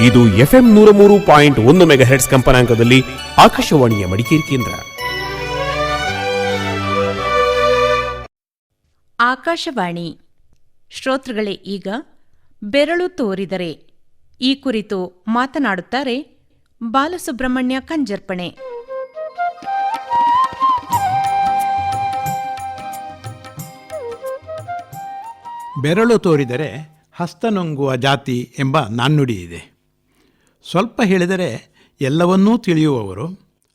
ಇದು ಎಫ್ಎಂ ನೂರ ಮೂರು ಪಾಯಿಂಟ್ ಒಂದು ಮೆಗಾ ಹೆಡ್ಸ್ ಕಂಪನಾಂಕದಲ್ಲಿ ಆಕಾಶವಾಣಿಯ ಮಡಿಕೇರಿ ಕೇಂದ್ರ. ಆಕಾಶವಾಣಿ. ಶ್ರೋತೃಗಳೇ ಈಗ ಬೆರಳು ತೋರಿದರೆ ಈ ಕುರಿತು ಮಾತನಾಡುತ್ತಾರೆ ಬಾಲಸುಬ್ರಹ್ಮಣ್ಯ ಕಂಜರ್ಪಣೆ. ಬೆರಳು ತೋರಿದರೆ ಹಸ್ತನೊಂಗುವ ಜಾತಿ ಎಂಬ ನಾಣ್ಣುಡಿ ಇದೆ. ಸ್ವಲ್ಪ ಹೇಳಿದರೆ ಎಲ್ಲವನ್ನೂ ತಿಳಿಯುವವರು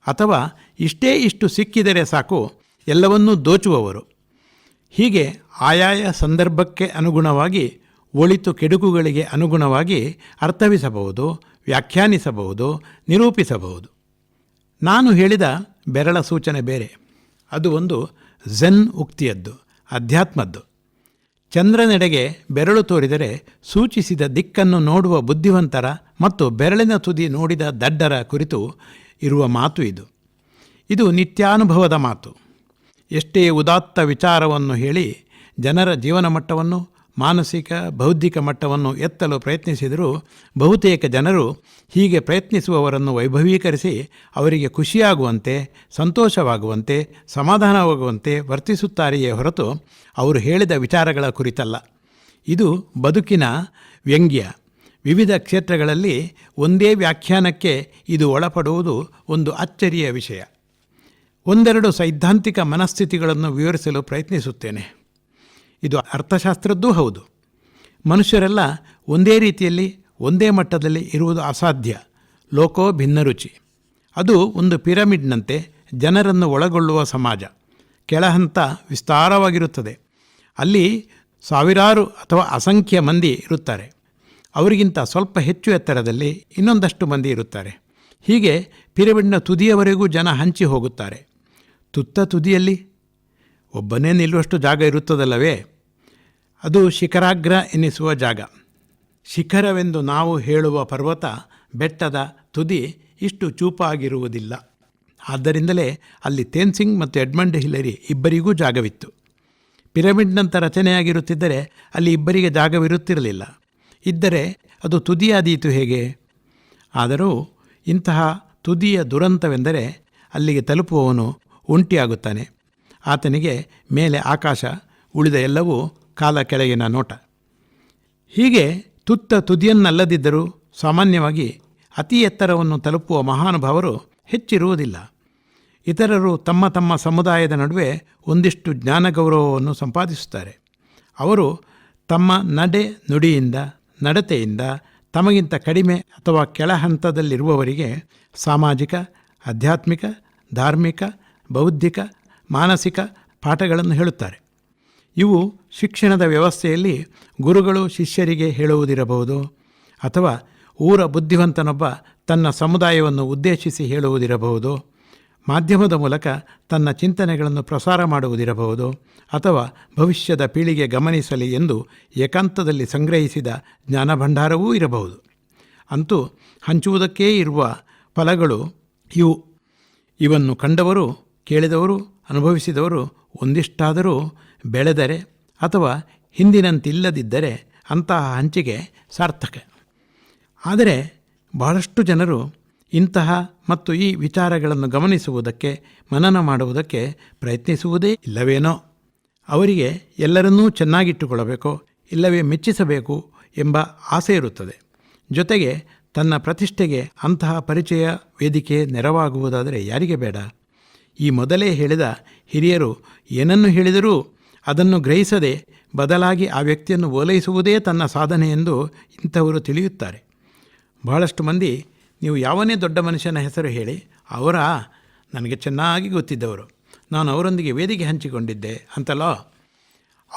ಅಥವಾ ಇಷ್ಟೇ ಇಷ್ಟು ಸಿಕ್ಕಿದರೆ ಸಾಕು ಎಲ್ಲವನ್ನೂ ದೋಚುವವರು. ಹೀಗೆ ಆಯಾಯ ಸಂದರ್ಭಕ್ಕೆ ಅನುಗುಣವಾಗಿ ಒಳಿತು ಕೆಡುಕುಗಳಿಗೆ ಅನುಗುಣವಾಗಿ ಅರ್ಥವಿಸಬಹುದು, ವ್ಯಾಖ್ಯಾನಿಸಬಹುದು, ನಿರೂಪಿಸಬಹುದು. ನಾನು ಹೇಳಿದ ಬೆರಳ ಸೂಚನೆ ಬೇರೆ. ಅದು ಒಂದು ಝೆನ್ ಉಕ್ತಿಯದ್ದು, ಅಧ್ಯಾತ್ಮದ್ದು. ಚಂದ್ರನೆಡೆಗೆ ಬೆರಳು ತೋರಿದರೆ ಸೂಚಿಸಿದ ದಿಕ್ಕನ್ನು ನೋಡುವ ಬುದ್ಧಿವಂತರ ಮತ್ತು ಬೆರಳಿನ ತುದಿ ನೋಡಿದ ದಡ್ಡರ ಕುರಿತು ಇರುವ ಮಾತು ಇದು. ಇದು ನಿತ್ಯಾನುಭವದ ಮಾತು. ಎಷ್ಟೇ ಉದಾತ್ತ ವಿಚಾರವನ್ನು ಹೇಳಿ ಜನರ ಜೀವನ ಮಟ್ಟವನ್ನು ಮಾನಸಿಕ, ಬೌದ್ಧಿಕ ಮಟ್ಟವನ್ನು ಎತ್ತಲು ಪ್ರಯತ್ನಿಸಿದರೂ ಬಹುತೇಕ ಜನರು ಹೀಗೆ ಪ್ರಯತ್ನಿಸುವವರನ್ನು ವೈಭವೀಕರಿಸಿ ಅವರಿಗೆ ಖುಷಿಯಾಗುವಂತೆ, ಸಂತೋಷವಾಗುವಂತೆ, ಸಮಾಧಾನವಾಗುವಂತೆ ವರ್ತಿಸುತ್ತಾರೆಯೇ ಹೊರತು ಅವರು ಹೇಳಿದ ವಿಚಾರಗಳ ಕುರಿತಲ್ಲ. ಇದು ಬದುಕಿನ ವ್ಯಂಗ್ಯ. ವಿವಿಧ ಕ್ಷೇತ್ರಗಳಲ್ಲಿ ಒಂದೇ ವ್ಯಾಖ್ಯಾನಕ್ಕೆ ಇದು ಒಳಪಡುವುದು ಒಂದು ಅಚ್ಚರಿಯ ವಿಷಯ. ಒಂದೆರಡು ಸೈದ್ಧಾಂತಿಕ ಮನಸ್ಥಿತಿಗಳನ್ನು ವಿವರಿಸಲು ಪ್ರಯತ್ನಿಸುತ್ತೇನೆ. ಇದು ಅರ್ಥಶಾಸ್ತ್ರದ್ದೂ ಹೌದು. ಮನುಷ್ಯರೆಲ್ಲ ಒಂದೇ ರೀತಿಯಲ್ಲಿ, ಒಂದೇ ಮಟ್ಟದಲ್ಲಿ ಇರುವುದು ಅಸಾಧ್ಯ. ಲೋಕೋ ಭಿನ್ನರುಚಿ ಅದು ಒಂದು ಪಿರಮಿಡ್ನಂತೆ ಜನರನ್ನು ಒಳಗೊಳ್ಳುವ ಸಮಾಜ. ಕೆಳಹಂತ ವಿಸ್ತಾರವಾಗಿರುತ್ತದೆ. ಅಲ್ಲಿ ಸಾವಿರಾರು ಅಥವಾ ಅಸಂಖ್ಯ ಮಂದಿ ಇರುತ್ತಾರೆ. ಅವರಿಗಿಂತ ಸ್ವಲ್ಪ ಹೆಚ್ಚು ಎತ್ತರದಲ್ಲಿ ಇನ್ನೊಂದಷ್ಟು ಮಂದಿ ಇರುತ್ತಾರೆ. ಹೀಗೆ ಪಿರಮಿಡ್ನ ತುದಿಯವರೆಗೂ ಜನ ಹಂಚಿ ಹೋಗುತ್ತಾರೆ. ತುತ್ತ ತುದಿಯಲ್ಲಿ ಒಬ್ಬನೇ ನಿಲ್ಲುವಷ್ಟು ಜಾಗ ಇರುತ್ತದಲ್ಲವೇ? ಅದು ಶಿಖರಾಗ್ರ ಎನಿಸುವ ಜಾಗ. ಶಿಖರವೆಂದು ನಾವು ಹೇಳುವ ಪರ್ವತ, ಬೆಟ್ಟದ ತುದಿ ಇಷ್ಟು ಚೂಪಾಗಿರುವುದಿಲ್ಲ. ಆದ್ದರಿಂದಲೇ ಅಲ್ಲಿ ತೇನ್ಸಿಂಗ್ ಮತ್ತು ಎಡ್ಮಂಡ್ ಹಿಲರಿ ಇಬ್ಬರಿಗೂ ಜಾಗವಿತ್ತು. ಪಿರಮಿಡ್ನಂಥ ರಚನೆಯಾಗಿರುತ್ತಿದ್ದರೆ ಅಲ್ಲಿ ಇಬ್ಬರಿಗೆ ಜಾಗವಿರುತ್ತಿರಲಿಲ್ಲ. ಇದ್ದರೆ ಅದು ತುದಿಯಾದೀತು ಹೇಗೆ? ಆದರೂ ಇಂತಹ ತುದಿಯ ದುರಂತವೆಂದರೆ ಅಲ್ಲಿಗೆ ತಲುಪುವವನು ಒಂಟಿಯಾಗುತ್ತಾನೆ. ಆತನಿಗೆ ಮೇಲೆ ಆಕಾಶ, ಉಳಿದ ಎಲ್ಲವೂ ಕಾಲ ಕೆಳಗಿನ ನೋಟ. ಹೀಗೆ ತುತ್ತ ತುದಿಯನ್ನಲ್ಲದಿದ್ದರೂ ಸಾಮಾನ್ಯವಾಗಿ ಅತಿ ಎತ್ತರವನ್ನು ತಲುಪುವ ಮಹಾನುಭಾವರು ಹೆಚ್ಚಿರುವುದಿಲ್ಲ. ಇತರರು ತಮ್ಮ ತಮ್ಮ ಸಮುದಾಯದ ನಡುವೆ ಒಂದಿಷ್ಟು ಜ್ಞಾನಗೌರವವನ್ನು ಸಂಪಾದಿಸುತ್ತಾರೆ. ಅವರು ತಮ್ಮ ನಡೆ ನುಡಿಯಿಂದ, ನಡತೆಯಿಂದ, ತಮಗಿಂತ ಕಡಿಮೆ ಅಥವಾ ಕೆಳಹಂತದಲ್ಲಿರುವವರಿಗೆ ಸಾಮಾಜಿಕ, ಆಧ್ಯಾತ್ಮಿಕ, ಧಾರ್ಮಿಕ, ಬೌದ್ಧಿಕ ಮಾನಸಿಕ ಪಾಠಗಳನ್ನು ಹೇಳುತ್ತಾರೆ. ಇವು ಶಿಕ್ಷಣದ ವ್ಯವಸ್ಥೆಯಲ್ಲಿ ಗುರುಗಳು ಶಿಷ್ಯರಿಗೆ ಹೇಳುವುದಿರಬಹುದು ಅಥವಾ ಊರ ಬುದ್ಧಿವಂತನೊಬ್ಬ ತನ್ನ ಸಮುದಾಯವನ್ನು ಉದ್ದೇಶಿಸಿ ಹೇಳುವುದಿರಬಹುದು, ಮಾಧ್ಯಮದ ಮೂಲಕ ತನ್ನ ಚಿಂತನೆಗಳನ್ನು ಪ್ರಸಾರ ಮಾಡುವುದಿರಬಹುದು ಅಥವಾ ಭವಿಷ್ಯದ ಪೀಳಿಗೆ ಗಮನಿಸಲಿ ಎಂದು ಏಕಾಂತದಲ್ಲಿ ಸಂಗ್ರಹಿಸಿದ ಜ್ಞಾನಭಂಡಾರವೂ ಇರಬಹುದು. ಅಂತೂ ಹಂಚುವುದಕ್ಕೇ ಇರುವ ಫಲಗಳು ಇವು. ಇವನ್ನು ಕಂಡವರು, ಕೇಳಿದವರು ಅನುಭವಿಸಿದವರು ಒಂದಿಷ್ಟಾದರೂ ಬೆಳೆದರೆ ಅಥವಾ ಹಿಂದಿನಂತಿಲ್ಲದಿದ್ದರೆ ಅಂತಹ ಹಂಚಿಕೆ ಸಾರ್ಥಕ. ಆದರೆ ಬಹಳಷ್ಟು ಜನರು ಇಂತಹ ಮತ್ತು ಈ ವಿಚಾರಗಳನ್ನು ಗಮನಿಸುವುದಕ್ಕೆ, ಮನನ ಮಾಡುವುದಕ್ಕೆ ಪ್ರಯತ್ನಿಸುವುದೇ ಇಲ್ಲವೇನೋ? ಅವರಿಗೆ ಎಲ್ಲರನ್ನೂ ಚೆನ್ನಾಗಿಟ್ಟುಕೊಳ್ಳಬೇಕು, ಇಲ್ಲವೇ ಮೆಚ್ಚಿಸಬೇಕು ಎಂಬ ಆಸೆ ಇರುತ್ತದೆ. ಜೊತೆಗೆ ತನ್ನ ಪ್ರತಿಷ್ಠೆಗೆ ಅಂತಹ ಪರಿಚಯ ವೇದಿಕೆ ನೆರವಾಗುವುದಾದರೆ ಯಾರಿಗೆ ಬೇಡ? ಈ ಮೊದಲೇ ಹೇಳಿದ ಹಿರಿಯರು ಏನನ್ನು ಹೇಳಿದರೂ ಅದನ್ನು ಗ್ರಹಿಸದೆ ಬದಲಾಗಿ ಆ ವ್ಯಕ್ತಿಯನ್ನು ಓಲೈಸುವುದೇ ತನ್ನ ಸಾಧನೆ ಎಂದು ಇಂಥವರು ತಿಳಿಯುತ್ತಾರೆ. ಬಹಳಷ್ಟು ಮಂದಿ, ನೀವು ಯಾವನೇ ದೊಡ್ಡ ಮನುಷ್ಯನ ಹೆಸರು ಹೇಳಿ, ಅವರ ನನಗೆ ಚೆನ್ನಾಗಿ ಗೊತ್ತಿದ್ದವರು. ನಾನು ಅವರೊಂದಿಗೆ ವೇದಿಕೆ ಹಂಚಿಕೊಂಡಿದ್ದೆ ಅಂತಲೋ,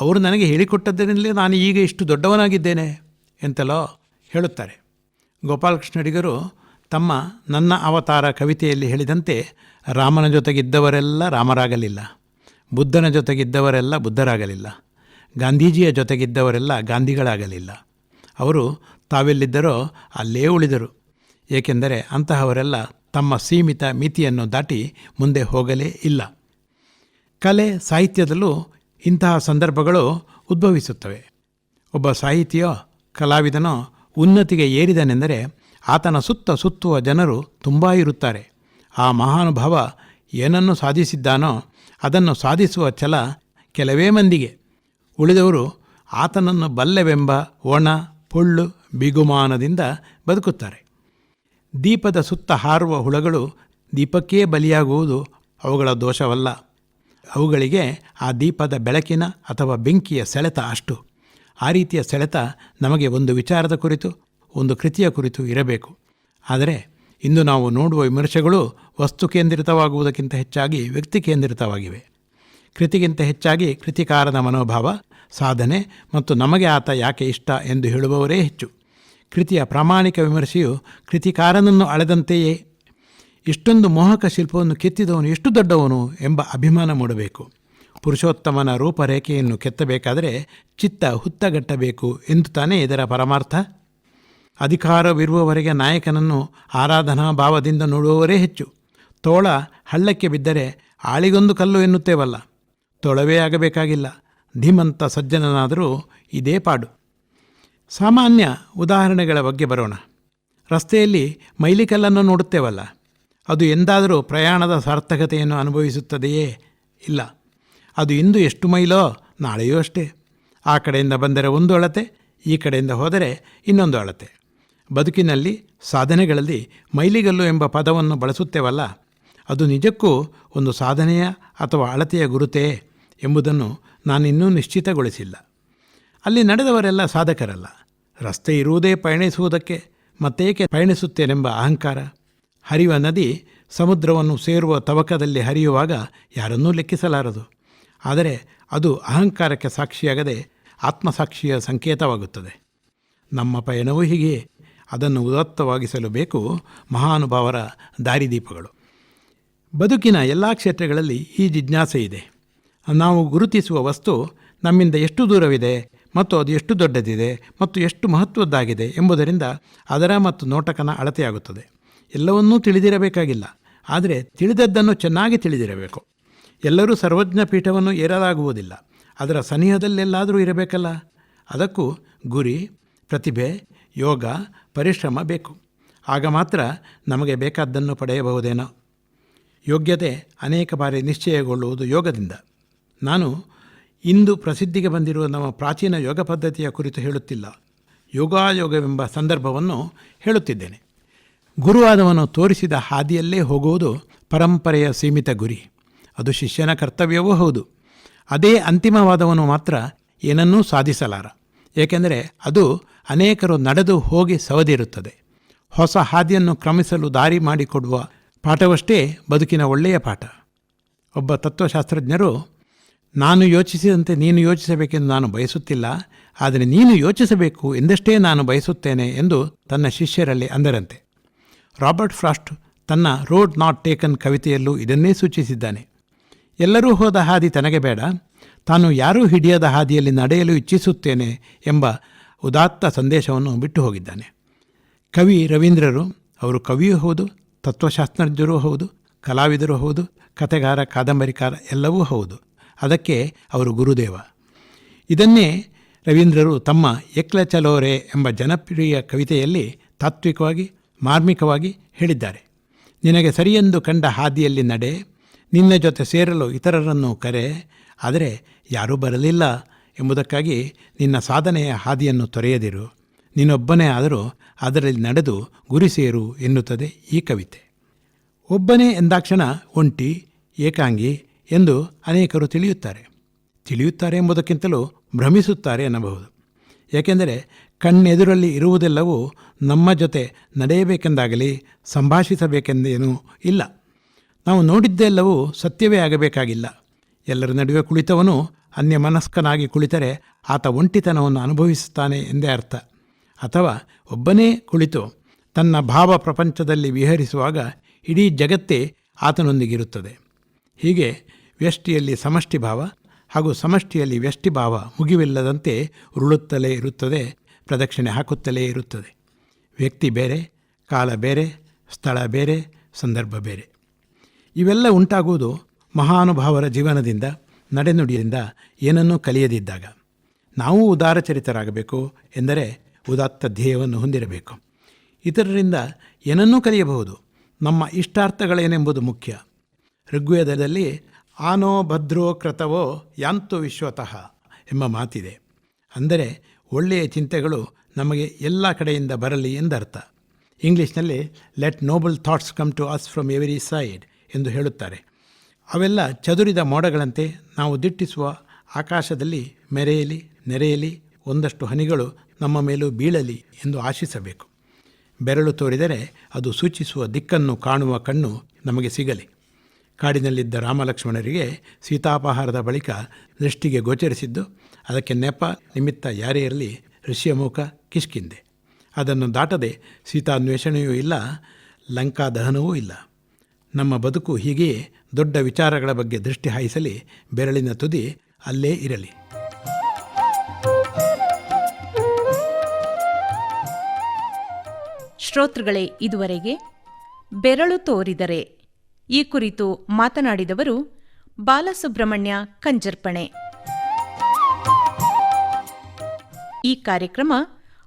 ಅವರು ನನಗೆ ಹೇಳಿಕೊಟ್ಟದ್ದರಿಂದಲೇ ನಾನು ಈಗ ಇಷ್ಟು ದೊಡ್ಡವನಾಗಿದ್ದೇನೆ ಎಂತಲೋ ಹೇಳುತ್ತಾರೆ. ಗೋಪಾಲಕೃಷ್ಣಡಿಗರು ತಮ್ಮ ನನ್ನ ಅವತಾರ ಕವಿತೆಯಲ್ಲಿ ಹೇಳಿದಂತೆ ರಾಮನ ಜೊತೆಗಿದ್ದವರೆಲ್ಲ ರಾಮರಾಗಲಿಲ್ಲ. ಬುದ್ಧನ ಜೊತೆಗಿದ್ದವರೆಲ್ಲ ಬುದ್ಧರಾಗಲಿಲ್ಲ. ಗಾಂಧೀಜಿಯ ಜೊತೆಗಿದ್ದವರೆಲ್ಲ ಗಾಂಧಿಗಳಾಗಲಿಲ್ಲ. ಅವರು ತಾವೆಲ್ಲಿದ್ದರೋ ಅಲ್ಲೇ ಉಳಿದರು. ಏಕೆಂದರೆ ಅಂತಹವರೆಲ್ಲ ತಮ್ಮ ಸೀಮಿತ ಮಿತಿಯನ್ನು ದಾಟಿ ಮುಂದೆ ಹೋಗಲೇ ಇಲ್ಲ. ಕಲೆ ಸಾಹಿತ್ಯದಲ್ಲೂ ಇಂತಹ ಸಂದರ್ಭಗಳು ಉದ್ಭವಿಸುತ್ತವೆ. ಒಬ್ಬ ಸಾಹಿತಿಯೋ, ಕಲಾವಿದನೋ ಉನ್ನತಿಗೆ ಏರಿದನೆಂದರೆ ಆತನ ಸುತ್ತ ಸುತ್ತುವ ಜನರು ತುಂಬ ಇರುತ್ತಾರೆ. ಆ ಮಹಾನುಭಾವ ಏನನ್ನು ಸಾಧಿಸಿದ್ದಾನೋ ಅದನ್ನು ಸಾಧಿಸುವ ಛಲ ಕೆಲವೇ ಮಂದಿಗೆ. ಉಳಿದವರು ಆತನನ್ನು ಬಲ್ಲೆವೆಂಬ ಒಣ, ಪುಳ್ಳು, ಬಿಗುಮಾನದಿಂದ ಬದುಕುತ್ತಾರೆ. ದೀಪದ ಸುತ್ತ ಹಾರುವ ಹುಳಗಳು ದೀಪಕ್ಕೇ ಬಲಿಯಾಗುವುದು ಅವುಗಳ ದೋಷವಲ್ಲ. ಅವುಗಳಿಗೆ ಆ ದೀಪದ ಬೆಳಕಿನ ಅಥವಾ ಬೆಂಕಿಯ ಸೆಳೆತ ಅಷ್ಟು. ಆ ರೀತಿಯ ಸೆಳೆತ ನಮಗೆ ಒಂದು ವಿಚಾರದ ಕುರಿತು, ಒಂದು ಕೃತಿಯ ಕುರಿತು ಇರಬೇಕು. ಆದರೆ ಇಂದು ನಾವು ನೋಡುವ ವಿಮರ್ಶೆಗಳು ವಸ್ತು ಕೇಂದ್ರಿತವಾಗುವುದಕ್ಕಿಂತ ಹೆಚ್ಚಾಗಿ ವ್ಯಕ್ತಿ ಕೇಂದ್ರಿತವಾಗಿವೆ. ಕೃತಿಗಿಂತ ಹೆಚ್ಚಾಗಿ ಕೃತಿಕಾರನ ಮನೋಭಾವ, ಸಾಧನೆ ಮತ್ತು ನಮಗೆ ಆತ ಯಾಕೆ ಇಷ್ಟ ಎಂದು ಹೇಳುವವರೇ ಹೆಚ್ಚು. ಕೃತಿಯ ಪ್ರಾಮಾಣಿಕ ವಿಮರ್ಶೆಯು ಕೃತಿಕಾರನನ್ನು ಅಳೆದಂತೆಯೇ. ಇಷ್ಟೊಂದು ಮೋಹಕ ಶಿಲ್ಪವನ್ನು ಕೆತ್ತಿದವನು ಎಷ್ಟು ದೊಡ್ಡವನು ಎಂಬ ಅಭಿಮಾನ ಮೂಡಬೇಕು. ಪುರುಷೋತ್ತಮನ ರೂಪರೇಖೆಯನ್ನು ಕೆತ್ತಬೇಕಾದರೆ ಚಿತ್ತ ಹುತ್ತಗಟ್ಟಬೇಕು ಎಂದು ತಾನೇ ಇದರ ಪರಮಾರ್ಥ? ಅಧಿಕಾರವಿರುವವರೆಗೆ ನಾಯಕನನ್ನು ಆರಾಧನಾ ಭಾವದಿಂದ ನೋಡುವವರೇ ಹೆಚ್ಚು. ತೋಳ ಹಳ್ಳಕ್ಕೆ ಬಿದ್ದರೆ ಆಳಿಗೊಂದು ಕಲ್ಲು ಎನ್ನುತ್ತೇವಲ್ಲ. ತೊಳವೇ ಆಗಬೇಕಾಗಿಲ್ಲ. ಧೀಮಂತ ಸಜ್ಜನನಾದರೂ ಇದೇ ಪಾಡು. ಸಾಮಾನ್ಯ ಉದಾಹರಣೆಗಳ ಬಗ್ಗೆ ಬರೋಣ. ರಸ್ತೆಯಲ್ಲಿ ಮೈಲಿಕಲ್ಲನ್ನು ನೋಡುತ್ತೇವಲ್ಲ. ಅದು ಎಂದಾದರೂ ಪ್ರಯಾಣದ ಸಾರ್ಥಕತೆಯನ್ನು ಅನುಭವಿಸುತ್ತದೆಯೇ ಇಲ್ಲ. ಅದು ಇಂದು ಎಷ್ಟು ಮೈಲೋ ನಾಳೆಯೂ ಅಷ್ಟೇ. ಆ ಕಡೆಯಿಂದ ಬಂದರೆ ಒಂದು ಅಳತೆ, ಈ ಕಡೆಯಿಂದ ಹೋದರೆ ಇನ್ನೊಂದು ಅಳತೆ. ಬದುಕಿನಲ್ಲಿ ಸಾಧನೆಗಳಲ್ಲಿ ಮೈಲಿಗಲ್ಲು ಎಂಬ ಪದವನ್ನು ಬಳಸುತ್ತೇವಲ್ಲ? ಅದು ನಿಜಕ್ಕೂ ಒಂದು ಸಾಧನೆಯ ಅಥವಾ ಅಳತೆಯ ಗುರುತೇ ಎಂಬುದನ್ನು ನಾನಿನ್ನೂ ನಿಶ್ಚಿತಗೊಳಿಸಿಲ್ಲ. ಅಲ್ಲಿ ನಡೆದವರೆಲ್ಲ ಸಾಧಕರಲ್ಲ. ರಸ್ತೆ ಇರುವುದೇ ಪಯಣಿಸುವುದಕ್ಕೆ ಮತ್ತೇಕೆ ಪಯಣಿಸುತ್ತೇನೆಂಬ ಅಹಂಕಾರ. ಹರಿಯುವ ನದಿ ಸಮುದ್ರವನ್ನು ಸೇರುವ ತವಕದಲ್ಲಿ ಹರಿಯುವಾಗ ಯಾರನ್ನೂ ಲೆಕ್ಕಿಸಲಾರದು. ಆದರೆ ಅದು ಅಹಂಕಾರಕ್ಕೆ ಸಾಕ್ಷಿಯಾಗದೆ ಆತ್ಮಸಾಕ್ಷಿಯ ಸಂಕೇತವಾಗುತ್ತದೆ. ನಮ್ಮ ಪಯಣವೂ ಹೀಗೆಯೇ. ಅದನ್ನು ಉದತ್ತವಾಗಿಸಲು ಬೇಕು ಮಹಾನುಭಾವರ ದಾರಿದೀಪಗಳು. ಬದುಕಿನ ಎಲ್ಲ ಕ್ಷೇತ್ರಗಳಲ್ಲಿ ಈ ಜಿಜ್ಞಾಸೆ ಇದೆ. ನಾವು ಗುರುತಿಸುವ ವಸ್ತು ನಮ್ಮಿಂದ ಎಷ್ಟು ದೂರವಿದೆ ಮತ್ತು ಅದು ಎಷ್ಟು ದೊಡ್ಡದಿದೆ ಮತ್ತು ಎಷ್ಟು ಮಹತ್ವದ್ದಾಗಿದೆ ಎಂಬುದರಿಂದ ಅದರ ಮತ್ತು ನೋಟಕನ ಅಳತೆಯಾಗುತ್ತದೆ. ಎಲ್ಲವನ್ನೂ ತಿಳಿದಿರಬೇಕಾಗಿಲ್ಲ. ಆದರೆ ತಿಳಿದದ್ದನ್ನು ಚೆನ್ನಾಗಿ ತಿಳಿದಿರಬೇಕು. ಎಲ್ಲರೂ ಸರ್ವಜ್ಞ ಪೀಠವನ್ನು ಏರಲಾಗುವುದಿಲ್ಲ. ಅದರ ಸನಿಹದಲ್ಲೆಲ್ಲಾದರೂ ಇರಬೇಕಲ್ಲ. ಅದಕ್ಕೂ ಗುರಿ ಪ್ರತಿಭೆ, ಯೋಗ, ಪರಿಶ್ರಮ ಬೇಕು. ಆಗ ಮಾತ್ರ ನಮಗೆ ಬೇಕಾದ್ದನ್ನು ಪಡೆಯಬಹುದೇನೋ. ಯೋಗ್ಯತೆ ಅನೇಕ ಬಾರಿ ನಿಶ್ಚಯಗೊಳ್ಳುವುದು ಯೋಗದಿಂದ. ನಾನು ಇಂದು ಪ್ರಸಿದ್ಧಿಗೆ ಬಂದಿರುವ ನಮ್ಮ ಪ್ರಾಚೀನ ಯೋಗ ಪದ್ಧತಿಯ ಕುರಿತು ಹೇಳುತ್ತಿಲ್ಲ. ಯೋಗಾಯೋಗವೆಂಬ ಸಂದರ್ಭವನ್ನು ಹೇಳುತ್ತಿದ್ದೇನೆ. ಗುರುವಾದವನ್ನು ತೋರಿಸಿದ ಹಾದಿಯಲ್ಲೇ ಹೋಗುವುದು ಪರಂಪರೆಯ ಸೀಮಿತ ಗುರಿ. ಅದು ಶಿಷ್ಯನ ಕರ್ತವ್ಯವೂ ಹೌದು. ಅದೇ ಅಂತಿಮವಾದವನು ಮಾತ್ರ ಏನನ್ನೂ ಸಾಧಿಸಲಾರ. ಏಕೆಂದರೆ ಅದು ಅನೇಕರು ನಡೆದು ಹೋಗಿ ಸವದಿರುತ್ತದೆ. ಹೊಸ ಹಾದಿಯನ್ನು ಕ್ರಮಿಸಲು ದಾರಿ ಮಾಡಿಕೊಡುವ ಪಾಠವಷ್ಟೇ ಬದುಕಿನ ಒಳ್ಳೆಯ ಪಾಠ. ಒಬ್ಬ ತತ್ವಶಾಸ್ತ್ರಜ್ಞರು, ನಾನು ಯೋಚಿಸಿದಂತೆ ನೀನು ಯೋಚಿಸಬೇಕೆಂದು ನಾನು ಬಯಸುತ್ತಿಲ್ಲ, ಆದರೆ ನೀನು ಯೋಚಿಸಬೇಕು ಎಂದಷ್ಟೇ ನಾನು ಬಯಸುತ್ತೇನೆ ಎಂದು ತನ್ನ ಶಿಷ್ಯರಲ್ಲಿ ಅಂದರಂತೆ. ರಾಬರ್ಟ್ ಫ್ರಾಸ್ಟ್ ತನ್ನ ರೋಡ್ ನಾಟ್ ಟೇಕನ್ ಕವಿತೆಯಲ್ಲೂ ಇದನ್ನೇ ಸೂಚಿಸಿದ್ದಾನೆ. ಎಲ್ಲರೂ ಹೋದ ಹಾದಿ ತನಗೆ ಬೇಡ, ತಾನು ಯಾರೂ ಹಿಡಿಯದ ಹಾದಿಯಲ್ಲಿ ನಡೆಯಲು ಇಚ್ಛಿಸುತ್ತೇನೆ ಎಂಬ ಉದಾತ್ತ ಸಂದೇಶವನ್ನು ಬಿಟ್ಟು ಹೋಗಿದ್ದಾನೆ. ಕವಿ ರವೀಂದ್ರರು, ಅವರು ಕವಿಯೂ ಹೌದು, ತತ್ವಶಾಸ್ತ್ರಜ್ಞರೂ ಹೌದು, ಕಲಾವಿದರೂ ಹೌದು ಕತೆಗಾರ ಕಾದಂಬರಿಕಾರ ಎಲ್ಲವೂ ಹೌದು. ಅದಕ್ಕೆ ಅವರು ಗುರುದೇವ. ಇದನ್ನೇ ರವೀಂದ್ರರು ತಮ್ಮ ಎಕ್ಲ ಚಲೋರೆ ಎಂಬ ಜನಪ್ರಿಯ ಕವಿತೆಯಲ್ಲಿ ತಾತ್ವಿಕವಾಗಿ, ಮಾರ್ಮಿಕವಾಗಿ ಹೇಳಿದ್ದಾರೆ. ನಿನಗೆ ಸರಿಯೆಂದು ಕಂಡ ಹಾದಿಯಲ್ಲಿ ನಡೆ, ನಿನ್ನ ಜೊತೆ ಸೇರಲು ಇತರರನ್ನು ಕರೆ, ಆದರೆ ಯಾರೂ ಬರಲಿಲ್ಲ. ಎಂಬುದಕ್ಕಾಗಿ ನಿನ್ನ ಸಾಧನೆಯ ಹಾದಿಯನ್ನು ತೊರೆಯದಿರು. ನೀನೊಬ್ಬನೇ ಆದರೂ ಅದರಲ್ಲಿ ನಡೆದು ಗುರಿ ಸೇರು ಎನ್ನುತ್ತದೆ ಈ ಕವಿತೆ. ಒಬ್ಬನೇ ಎಂದಾಕ್ಷಣ ಒಂಟಿ, ಏಕಾಂಗಿ ಎಂದು ಅನೇಕರು ತಿಳಿಯುತ್ತಾರೆ. ತಿಳಿಯುತ್ತಾರೆ ಎಂಬುದಕ್ಕಿಂತಲೂ ಭ್ರಮಿಸುತ್ತಾರೆ ಎನ್ನಬಹುದು. ಏಕೆಂದರೆ ಕಣ್ಣೆದುರಲ್ಲಿ ಇರುವುದೆಲ್ಲವೂ ನಮ್ಮ ಜೊತೆ ನಡೆಯಬೇಕೆಂದಾಗಲಿ, ಸಂಭಾಷಿಸಬೇಕೆಂದೇನೂ ಇಲ್ಲ. ನಾವು ನೋಡಿದ್ದೆಲ್ಲವೂ ಸತ್ಯವೇ ಆಗಬೇಕಾಗಿಲ್ಲ. ಎಲ್ಲರ ನಡುವೆ ಕುಳಿತವನು ಅನ್ಯಮನಸ್ಕನಾಗಿ ಕುಳಿತರೆ ಆತ ಒಂಟಿತನವನ್ನು ಅನುಭವಿಸುತ್ತಾನೆ ಎಂದೇ ಅರ್ಥ. ಅಥವಾ ಒಬ್ಬನೇ ಕುಳಿತು ತನ್ನ ಭಾವ ಪ್ರಪಂಚದಲ್ಲಿ ವಿಹರಿಸುವಾಗ ಇಡೀ ಜಗತ್ತೇ ಆತನೊಂದಿಗಿರುತ್ತದೆ. ಹೀಗೆ ವ್ಯಷ್ಟಿಯಲ್ಲಿ ಸಮಷ್ಟಿ ಭಾವ ಹಾಗೂ ಸಮಷ್ಟಿಯಲ್ಲಿ ವ್ಯಷ್ಟಿ ಭಾವ ಮುಗಿವಿಲ್ಲದಂತೆ ಉರುಳುತ್ತಲೇ ಇರುತ್ತದೆ, ಪ್ರದಕ್ಷಿಣೆ ಹಾಕುತ್ತಲೇ ಇರುತ್ತದೆ. ವ್ಯಕ್ತಿ ಬೇರೆ, ಕಾಲ ಬೇರೆ, ಸ್ಥಳ ಬೇರೆ, ಸಂದರ್ಭ ಬೇರೆ. ಇವೆಲ್ಲ ಉಂಟಾಗುವುದು ಮಹಾನುಭಾವರ ಜೀವನದಿಂದ. ನಡೆನುಡಿಯಿಂದ ಏನನ್ನೂ ಕಲಿಯದಿದ್ದಾಗ ನಾವು ಉದಾರಚರಿತರಾಗಬೇಕು ಎಂದರೆ ಉದಾತ್ತ ಧ್ಯೇಯವನ್ನು ಹೊಂದಿರಬೇಕು. ಇತರರಿಂದ ಏನನ್ನೂ ಕಲಿಯಬಹುದು. ನಮ್ಮ ಇಷ್ಟಾರ್ಥಗಳೇನೆಂಬುದು ಮುಖ್ಯ. ಋಗ್ವೇದದಲ್ಲಿ ಆನೋ ಭದ್ರೋ ಕೃತವೋ ಯಾಂತು ವಿಶ್ವತಃ ಎಂಬ ಮಾತಿದೆ. ಅಂದರೆ ಒಳ್ಳೆಯ ಚಿಂತೆಗಳು ನಮಗೆ ಎಲ್ಲ ಕಡೆಯಿಂದ ಬರಲಿ ಎಂದರ್ಥ. ಇಂಗ್ಲೀಷ್ನಲ್ಲಿ let noble thoughts come to us from every side ಎಂದು ಹೇಳುತ್ತಾರೆ. ಅವೆಲ್ಲ ಚದುರಿದ ಮೋಡಗಳಂತೆ ನಾವು ದಿಟ್ಟಿಸುವ ಆಕಾಶದಲ್ಲಿ ಮೆರೆಯಲಿ ನೆರೆಯಲಿ ಒಂದಷ್ಟು ಹನಿಗಳು ನಮ್ಮ ಮೇಲೂ ಬೀಳಲಿ ಎಂದು ಆಶಿಸಬೇಕು. ಬೆರಳು ತೋರಿದರೆ ಅದು ಸೂಚಿಸುವ ದಿಕ್ಕನ್ನು ಕಾಣುವ ಕಣ್ಣು ನಮಗೆ ಸಿಗಲಿ. ಕಾಡಿನಲ್ಲಿದ್ದ ರಾಮಲಕ್ಷ್ಮಣರಿಗೆ ಸೀತಾಪಹಾರದ ಬಳಿಕ ದೃಷ್ಟಿಗೆ ಗೋಚರಿಸಿದ್ದು, ಅದಕ್ಕೆ ನೆಪ ನಿಮಿತ್ತ ಯಾರೇ ಇರಲಿ ಋಷ್ಯಮುಖ ಕಿಷ್ಕಿಂದೆ. ಅದನ್ನು ದಾಟದೆ ಸೀತಾನ್ವೇಷಣೆಯೂ ಇಲ್ಲ ಲಂಕಾ ದಹನವೂ ಇಲ್ಲ. ನಮ್ಮ ಬದುಕು ಹೀಗೆಯೇ ದೊಡ್ಡ ವಿಚಾರಗಳ ಬಗ್ಗೆ ದೃಷ್ಟಿ ಹಾಯಿಸಲಿ. ಬೆರಳಿನ ತುದಿ ಅಲ್ಲೇ ಇರಲಿ. ಶ್ರೋತೃಗಳೇ, ಇದುವರೆಗೆ ಬೆರಳು ತೋರಿದರೆ ಈ ಕುರಿತು ಮಾತನಾಡಿದವರು ಬಾಲಸುಬ್ರಹ್ಮಣ್ಯ ಕಂಜರ್ಪಣೆ. ಈ ಕಾರ್ಯಕ್ರಮ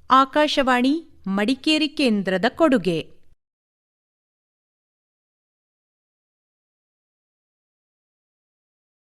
ಆಕಾಶವಾಣಿ ಮಡಿಕೇರಿ ಕೇಂದ್ರದ ಕೊಡುಗೆ.